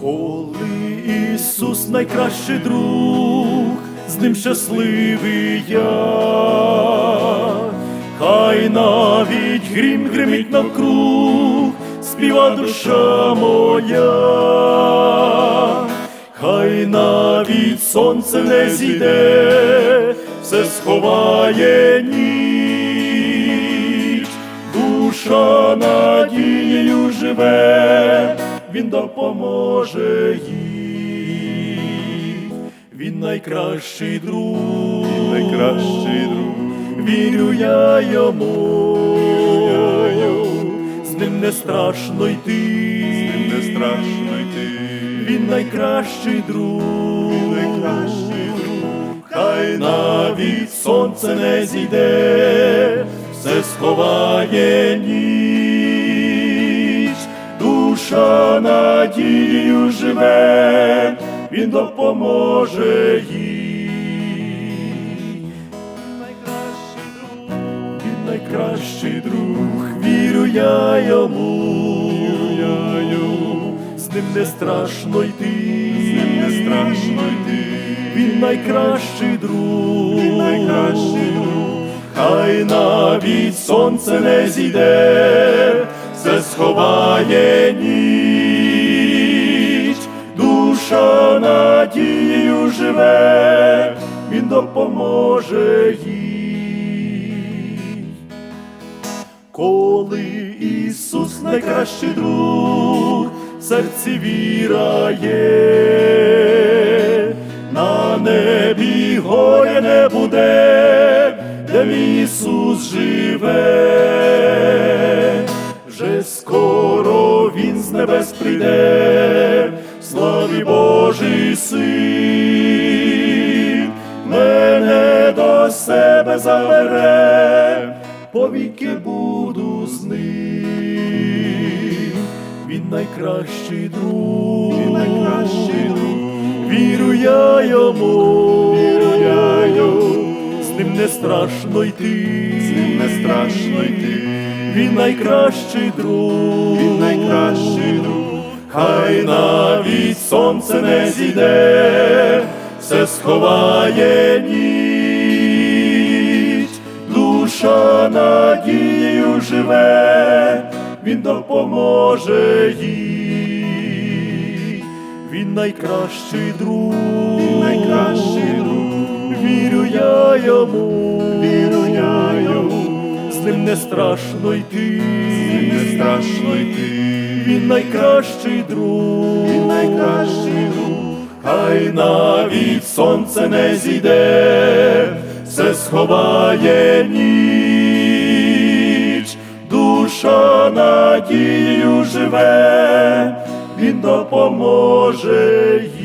Коли Ісус найкращий друг, з ним щасливий я, хай навіть грім гримить навкруг, співа душа моя, хай навіть сонце не зійде, все сховає ніч, душа надією живе, він допоможе їй. Він найкращий друг, він найкращий друг. вірю я йому, я йому. з ним не страшно йти, ним Не страшно йти, він найкращий друг, найкращий друг. хай навіть сонце не зійде, все сховає ніч, душа надією живе, він допоможе їй. Найкращий друг, він найкращий друг, вірю я йому, я йому. з ним не страшно йти, З ним не страшно йти, він найкращий друг, Він найкращий друг. хай навіть сонце не зійде, все сховає ніч, душа надією живе, він допоможе їй. Коли Ісус найкращий друг, в серці віра є, на небі горя не буде, де Ісус живе, з небес прийде, славі Божий син, мене до себе забере, повіки буду з ним. Він найкращий друг, Він найкращий друг. вірю я йому, Вірю я йому. з ним не страшно йти, З ним не страшно йти, він найкращий друг, Він найкращий друг. хай навіть сонце не зійде, все сховає ніч, душа надією живе, він допоможе їй, він найкращий друг, Він найкращий друг. вірю я йому, ним не страшно йти, З ним не страшно йти, він найкращий друг, Він найкращий друг. хай навіть сонце не зійде, все сховає ніч, душа надією живе, він допоможе їй.